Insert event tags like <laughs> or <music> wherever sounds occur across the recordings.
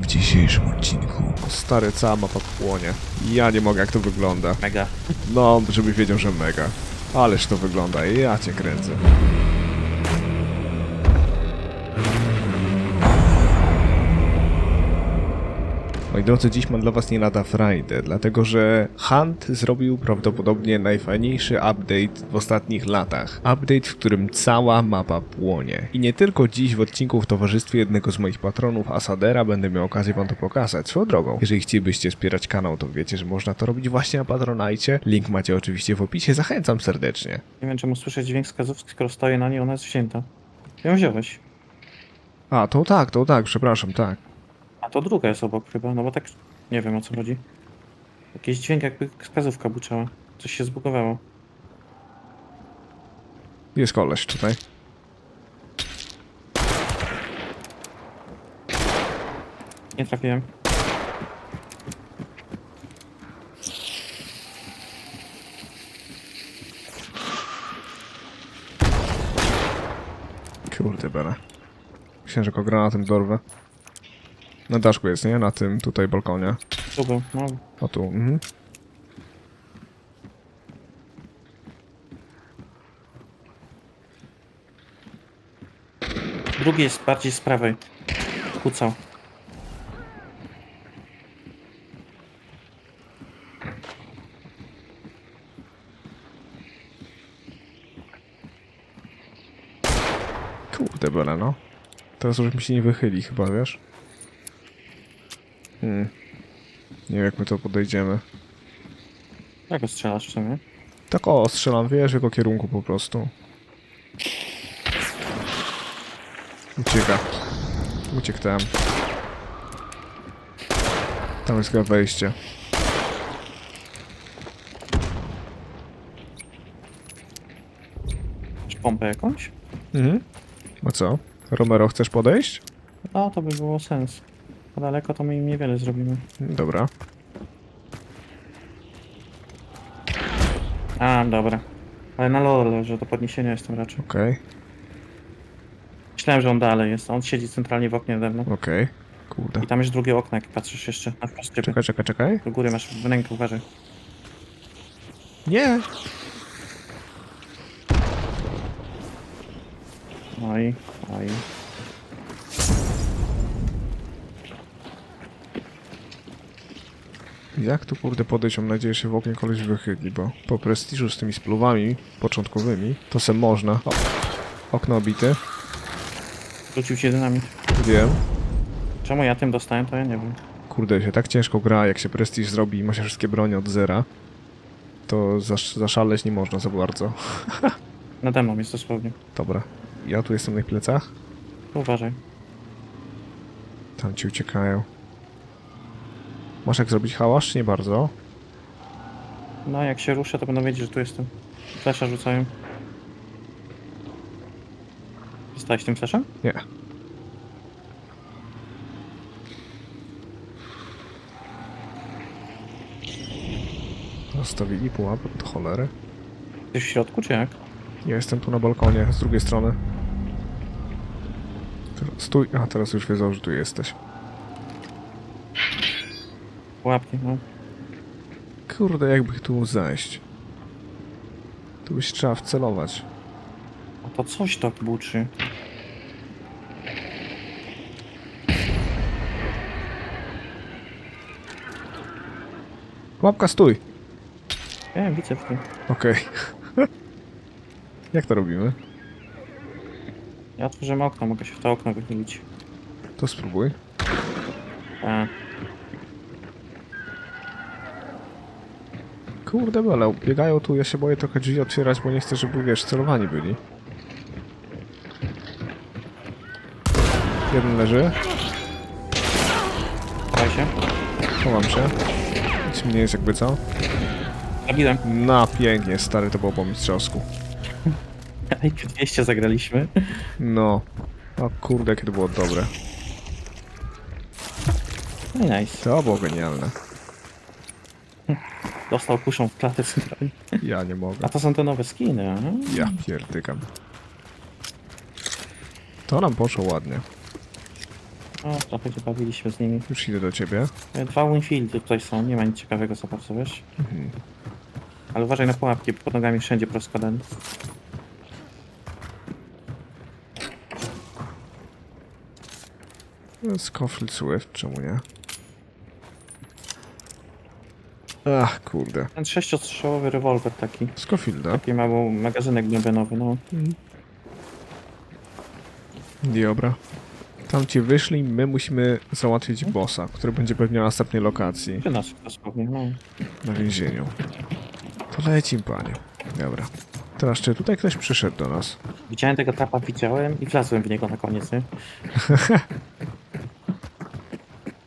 W dzisiejszym odcinku stary cała mapa płonie. Ja nie mogę jak to wygląda. Mega. No, żebyś wiedział, że mega. Ależ to wygląda, ja cię kręcę. Moi drodzy, dziś mam dla was nie lada frajdę, dlatego że Hunt zrobił prawdopodobnie najfajniejszy update w ostatnich latach. Update, w którym cała mapa płonie. I nie tylko dziś w odcinku w towarzystwie jednego z moich patronów, Asadera, będę miał okazję wam to pokazać. Swoją drogą, jeżeli chcielibyście wspierać kanał, to wiecie, że można to robić właśnie na Patronajcie. Link macie oczywiście w opisie, zachęcam serdecznie. Nie wiem czemu słyszę dźwięk wskazówki, skoro stoję na niej, ona jest wzięta. Ją wziąłeś. A, to tak, to tak, przepraszam, tak. A to druga jest obok chyba, no bo tak nie wiem o co chodzi. Jakiś dźwięk jakby wskazówka buczała. Coś się zbugowało. Jest koleś tutaj. Nie trafiłem. Kurde bele. Myślałem, że go granatem dorwę. Na daszku jest, nie? Na tym tutaj balkonie. Był, no. O tu, mhm. Drugi jest bardziej z prawej. Kucał. Kurde bele, no. Teraz już mi się nie wychyli chyba, wiesz? Hmm. Nie wiem jak my to podejdziemy. Jak strzelasz w sumie? Tak o, strzelam, wiesz, w jego kierunku po prostu. Ucieka. Uciekł tam. Tam jest chyba wejście. Czy pompę jakąś? Mhm. A co? Romero, chcesz podejść? No, to by było sens. A daleko to my im niewiele zrobimy. Dobra. A, dobra. Ale na lole, że do podniesienia jestem raczej. Okej, Myślałem, że on dalej jest. On siedzi centralnie w oknie nade mną. okej. Kurde. I tam jest drugie okno, jak patrzysz jeszcze na wprost ciebie. Czekaj, czekaj, czekaj. Do góry masz w rękę, uważaj. Nie! Oj, oj. Jak tu kurde podejść? Mam nadzieję, że się w oknie koleś wychyli, bo po prestiżu z tymi spluwami początkowymi to se można. O, okno obite. Rzucił się dynamit. Wiem. Czemu ja tym dostałem, to ja nie wiem. Kurde, się tak ciężko gra, jak się prestiż zrobi i ma się wszystkie bronie od zera. To zasz, zaszaleć nie można za bardzo. <laughs> Nade mną jest dosłownie. Dobra. Ja tu jestem na ich plecach. Uważaj. Tam ci uciekają. Masz jak zrobić hałas, czy nie bardzo? No, jak się ruszę, to będą wiedzieć, że tu jestem. Flesza rzucają. Zostałeś tym fleszem? Nie. Zostawili pułapę pod cholerę. Jesteś w środku, czy jak? Ja jestem tu na balkonie, z drugiej strony. Stój. A, teraz już wiedzą, że tu jesteś. Łapki, no. Kurde, jakby tu zejść. Tu byś trzeba wcelować. A to coś tak buczy. Łapka, stój! Ja widzę w tym. Okej. <laughs> Jak to robimy? Ja otworzyłem okno, mogę się w to okno wychylić. To spróbuj. A, Kurde bele, biegają tu, ja się boję trochę drzwi otwierać, bo nie chcę, żeby, wiesz, celowani byli. Jeden leży, daj się. chowam się. Nic mi nie jest jakby co. Zabiłem. Na, pięknie, stary, to było po mistrzowsku. <laughs> Ej, 200 zagraliśmy. No. O kurde, jakie to było dobre. No i nice. To było genialne. Dostał kuszą w klatę centralnie. Ja nie mogę. A to są te nowe skiny, a? Ja pierdykam. To nam poszło ładnie. O, trochę się bawiliśmy z nimi. Już idę do ciebie. E, Dwa Winfieldy tutaj są, nie ma nic ciekawego za bardzo, wiesz? Mhm. Ale uważaj na pułapki, bo pod nogami wszędzie proskładane. No, Scofield Swift, czemu nie? Ach, kurde. Ten sześciostrzałowy rewolwer taki. Scofielda. Taki mały magazynek bębenowy, no. Dobra. Tam ci wyszli, my musimy załatwić bossa, który będzie pewnie na następnej lokacji, Czy nas dosłownie, no. na więzieniu. To lecim, panie. Dobra. Teraz czy tutaj ktoś przyszedł do nas? Widziałem tego trapa, widziałem i wlazłem w niego na koniec, nie? <laughs>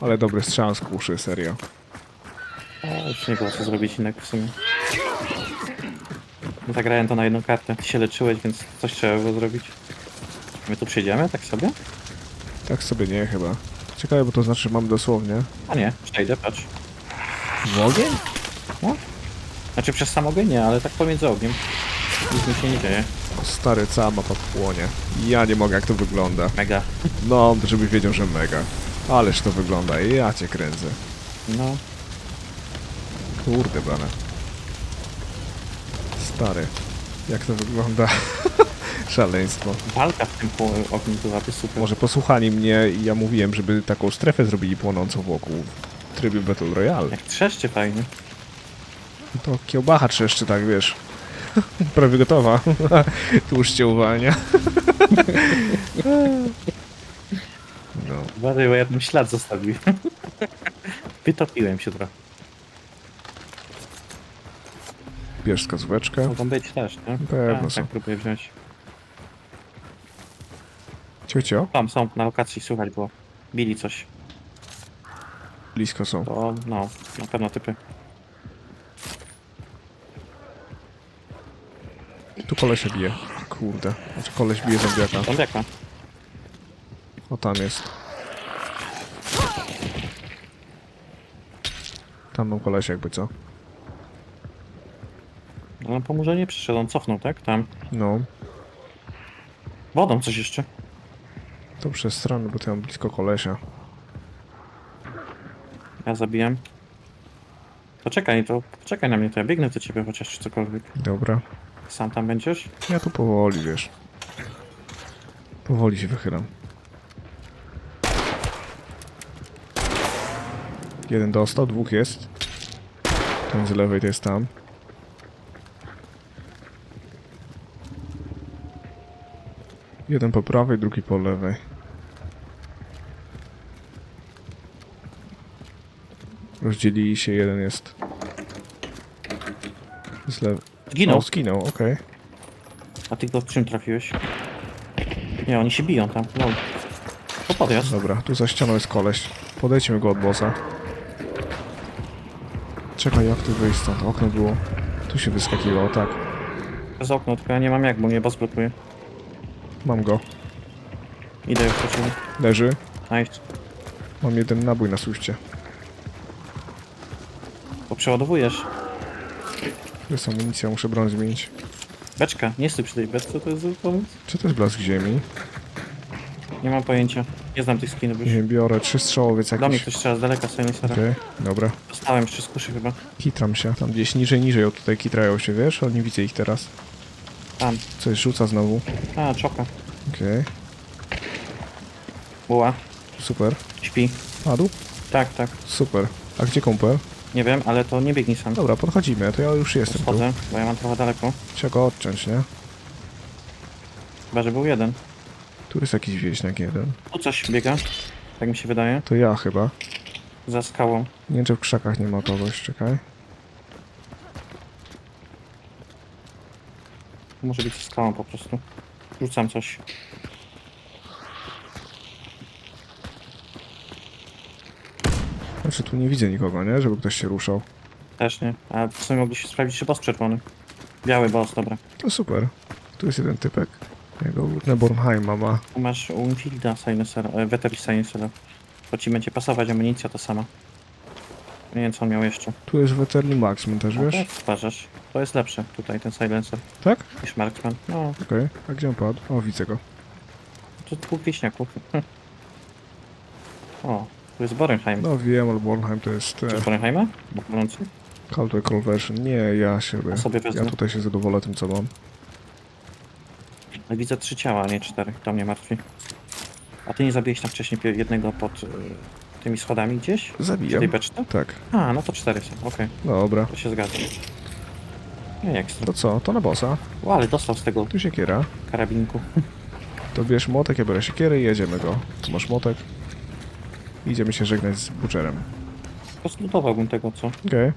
Ale dobry strzał z kuszy, serio. Już nie było co zrobić innego w sumie. Zagrałem to na jedną kartę. Ty się leczyłeś, więc coś trzeba było zrobić. My tu przyjdziemy, tak sobie? Tak sobie nie, chyba. Ciekawe, bo to znaczy mam dosłownie. A nie, przejdę, patrz. W ogień? Znaczy przez sam ogień nie, ale tak pomiędzy ogniem. Nic mi się nie dzieje. O, stary, cała mapa płonie. Ja nie mogę, jak to wygląda. Mega. No, żeby wiedział, że mega. Ależ to wygląda, ja cię kręcę. No, Kurde, bane. Stary, jak to wygląda? <laughs> Szaleństwo. walka w tym ogniu byłaby super. Może posłuchali mnie i ja mówiłem, żeby taką strefę zrobili płonącą wokół w trybie Battle Royale. Jak trzeszczy fajnie. To kiełbacha trzeszczy, tak wiesz. <laughs> Prawie gotowa. <laughs> Tłuszcz cię uwalnia. no, Uważaj, bo ja tam ślad zostawiłem. Wytopiłem się trochę. Bierz wskazóweczkę. Mogą być też, nie? Pewno tak, są. tak próbuję wziąć. Ciocio, Tam są, na lokacji słychać było. Bili coś. blisko są. To, no, na pewno typy. Tu koleś się bije. Kurde. Znaczy koleś bije zombiaka. Zombiaka. O, tam jest. Tam mam koleś jakby co. No, po murze nie przyszedł, on cofnął, tak? Tam. No, Wodą coś jeszcze. to przez stronę, bo tu mam blisko kolesia. Ja zabijam. Poczekaj, to poczekaj na mnie, to ja biegnę do ciebie chociaż czy cokolwiek. Dobra. Sam tam będziesz? Ja tu powoli, wiesz. Powoli się wychylam. Jeden dostał, dwóch jest. Ten z lewej to jest tam. Jeden po prawej, drugi po lewej. Rozdzielili się, jeden jest z lewej. Zginął. O, zginął, okej. A ty go czym trafiłeś? Nie, oni się biją tam. No. To podjazd. Dobra, tu za ścianą jest koleś. Podejdźmy go od bossa. Czekaj, jak tu wyjść stąd? Okno było. Tu się wyskakiwało, tak. Przez okno, tylko ja nie mam jak, bo mnie boss blokuje. Mam go. Idę już po ciebie. Leży. Nice. Mam jeden nabój na suście. Bo przeładowujesz. Tu jest amunicja, muszę broń zmienić. Beczka, nie stój przy tej beczce, to jest za pomysł. Czy to jest blask ziemi? Nie mam pojęcia. Nie znam tych skinów Nie już. wiem, biorę trzy strzałowiec Do mnie jakiś. ktoś strzela z daleka, sobie nie Okej, dobra. Dostałem jeszcze z kuszy chyba. Kitram się. Tam gdzieś niżej, niżej od tutaj kitrają się, wiesz? Ale nie widzę ich teraz. Tam. Coś rzuca znowu. A, czoka. Okej, Buła. super. Śpi. Padł? Tak, tak. Super. A gdzie kumpel? Nie wiem, ale to nie biegnij sam. Dobra, podchodzimy, to ja już jestem tu. Schodzę, bo ja mam trochę daleko. Trzeba go odciąć, nie? Chyba, że był jeden. Tu jest jakiś wieśniak jeden. Tu coś biega. Tak mi się wydaje. To ja chyba. Za skałą. Nie wiem, czy w krzakach nie ma kogoś, czekaj. Może być skałą po prostu. Rzucam coś. Znaczy tu nie widzę nikogo, nie? Żeby ktoś się ruszał. Też nie. A w sumie mogliście sprawdzić, czy boss czerwony. Biały boss, dobra. To super. Tu jest jeden typek. Jego Lutne Bornheima ma. Masz Winfielda Silencera, e, Veteran Silencera. To ci będzie pasować amunicja ta sama. Nie wiem co on miał jeszcze. Tu jest Veterni Maxman też, wiesz? tak, stwarzasz. To jest lepsze tutaj, ten Silencer, Tak? niż Marksman. No, Okej. A gdzie on padł? O, widzę go. to dwóch wieśniaków. <laughs> O, tu jest Borenheim. No wiem, ale Bornheim to jest e, Czy Borenheima? Bo palący? Call to Conversion. Nie, ja się... A sobie wezmę. Ja tutaj się zadowolę tym, co mam. Widzę trzy ciała, a nie cztery. To mnie martwi. A ty nie zabiłeś tam wcześniej pie- jednego pod y, tymi schodami gdzieś? Przy Zabijam. tej beczce? Tak, A, no to cztery są, okej. dobra. To się zgadza. Nie, ekstra. To co? To na bossa. O, ale dostał z tego Tu siekiera. karabinku. <laughs> To bierz młotek, ja biorę siekierę i jedziemy go. Tu masz młotek. Idziemy się żegnać z Butcherem. Pozlutowałbym tego, co Okej.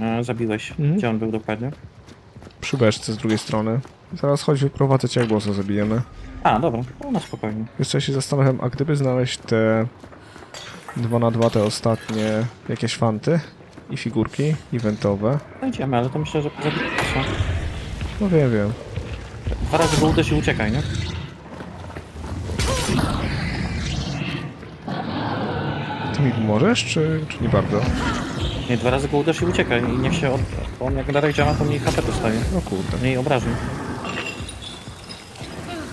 e, zabiłeś. Mhm. Gdzie on był dokładnie? Przy beczce z drugiej strony. Zaraz chodź wyprowadzę cię, jak bossa zabijemy. A, dobra. O, na spokojnie. Jeszcze się zastanawiam, a gdyby znaleźć te 2 na 2 te ostatnie jakieś fanty i figurki eventowe. Znajdziemy, ale to myślę, że zabijesz są. No wiem, wiem. Dwa razy go uderz i uciekaj, nie? Ty mi pomożesz, czy, czy nie bardzo? Nie, dwa razy go uderz i uciekaj i niech się od... bo On jak dalej działa, to mniej HP dostaje. No kurde. Mniej obrażeń.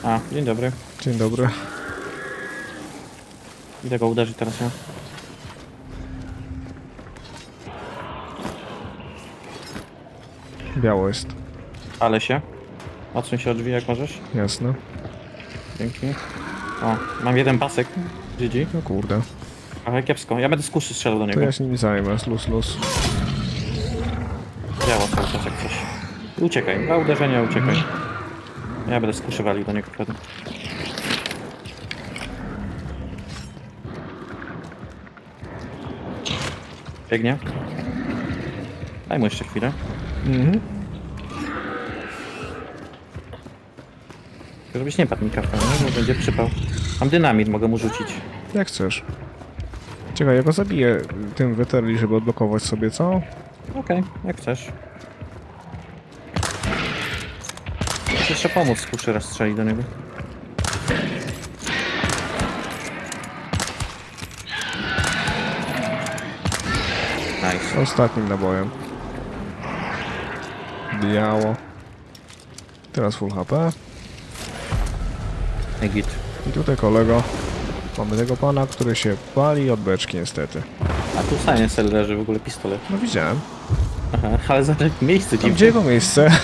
A, dzień dobry. Dzień dobry. Idę go uderzyć teraz, no. Biało jest. Ale się. Odsuń się od drzwi jak możesz. Jasne. Dzięki. O, mam jeden pasek. GG. No kurde. Ale kiepsko. Ja będę z kuszy strzelał do To niego. ja się nim zajmę. Luz, luz. Działa cały czas jak coś. Uciekaj. Dwa uderzenia, uciekaj. Ja będę z kuszy walił do niego wtedy. Biegnie. Daj mu jeszcze chwilę. Mhm. Żebyś nie padł mikrofon, nie? bo będzie przypał. Mam dynamit, mogę mu rzucić. Jak chcesz. Czekaj, ja go zabiję tym weterli, żeby odblokować sobie, co? Okej, jak chcesz. Muszę jeszcze pomóc z kuszy raz strzelić do niego. Nice. Ostatnim nabojem. Biało. Teraz full HP. Git. I tutaj kolego. Mamy tego pana, który się pali od beczki niestety. A tu Science leży w ogóle pistolet. No widziałem. Aha, ale za miejsce Tam dziwne. gdzie jego miejsce? <laughs>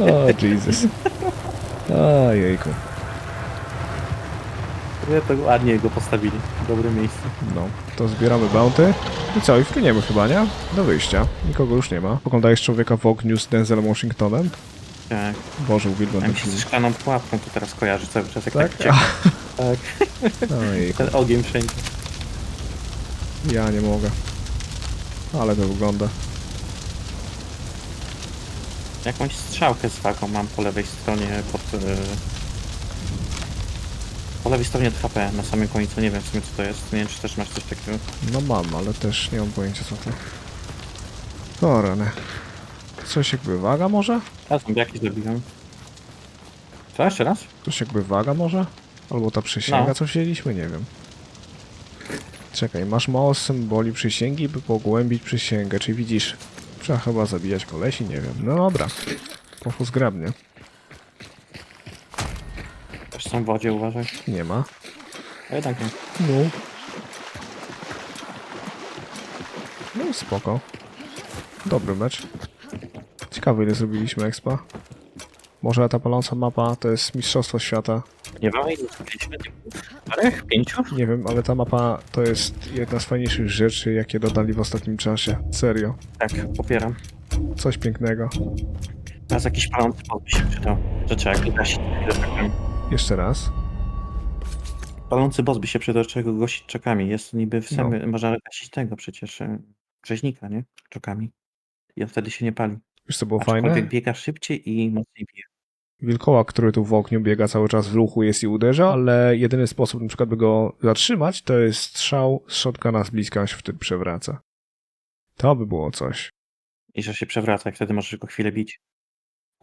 o Jesus. Ojejku. Ja to ładnie go postawili. Dobre miejsce. No, to zbieramy bounty. I co, i wpłyniemy chyba, nie? Do wyjścia. Nikogo już nie ma. Oglądałeś Człowieka w ogniu z Denzelem Washingtonem? Tak. Boże, uwielbiam ten się film. ze szklaną pułapką to teraz kojarzy cały czas, jak Tak? tak, <laughs> tak Tak. Ojejku, Ten ogień wszędzie. ja nie mogę. Ale to wygląda. Jakąś strzałkę z wagą mam po lewej stronie pod... e, Po lewej stronie od HP, na samym końcu, nie wiem w sumie co to jest. Nie wiem czy też masz coś takiego. No mam, ale też nie mam pojęcia co to. O rany. Coś jakby waga może? A zombiaki zabiłem. Co, jeszcze raz? Coś jakby waga może? Albo ta przysięga, No. co wzięliśmy? Nie wiem. Czekaj, masz mało symboli przysięgi, by pogłębić przysięgę. Czy widzisz? Trzeba chyba zabijać kolesi, nie wiem. No dobra. Poszło zgrabnie. Też są w wodzie, uważaj. Nie ma. A jednak nie. No. No spoko. Dobry mecz. Ciekawe ile zrobiliśmy expa. Może ta paląca mapa to jest Mistrzostwo Świata. Nie mamy ilu zrobiliśmy? Czterech? Pięciu? Nie wiem, ale ta mapa to jest jedna z fajniejszych rzeczy, jakie dodali w ostatnim czasie. Serio. Tak, popieram. Coś pięknego. Teraz jakiś palący boss by się przydał. Że trzeba go gasić czekami. Jeszcze raz. Palący boss by się przydał, trzeba go gasić czekami. Jest niby w No. samym... Można gasić tego przecież. e, Rzeźnika, nie? Czekami. I on wtedy się nie pali. Wiesz co było Aczkolwiek fajne? biega szybciej i mocniej bije. Wilkołak, który tu w ogniu biega cały czas w ruchu jest i uderza, ale jedyny sposób na przykład by go zatrzymać to jest strzał z shotguna z bliska się wtedy przewraca. To by było coś. I że się przewraca wtedy możesz go chwilę bić.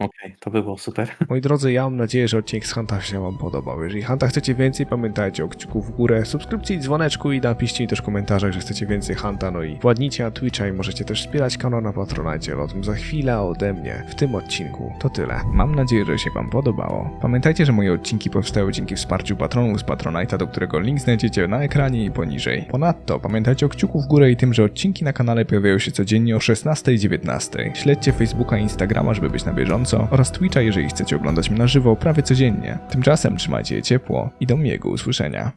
Okej, to by było super. <laughs> Moi drodzy, ja mam nadzieję, że odcinek z Hanta się Wam podobał. Jeżeli Hanta chcecie więcej, pamiętajcie o kciuku w górę, subskrypcji, dzwoneczku i napiszcie mi też w komentarzach, że chcecie więcej Hanta, no i władnijcie na Twitcha i możecie też wspierać kanał na Patronite, o tym za chwilę ode mnie w tym odcinku. To tyle. Mam nadzieję, że się Wam podobało. Pamiętajcie, że moje odcinki powstały dzięki wsparciu patronów z Patronite'a, do którego link znajdziecie na ekranie i poniżej. Ponadto pamiętajcie o kciuku w górę i tym, że odcinki na kanale pojawiają się codziennie o 16 i 19. Śledźcie Facebooka i Instagrama, żeby być na bieżąco oraz Twitcha, jeżeli chcecie oglądać mnie na żywo prawie codziennie. Tymczasem trzymajcie je ciepło i do miłego usłyszenia.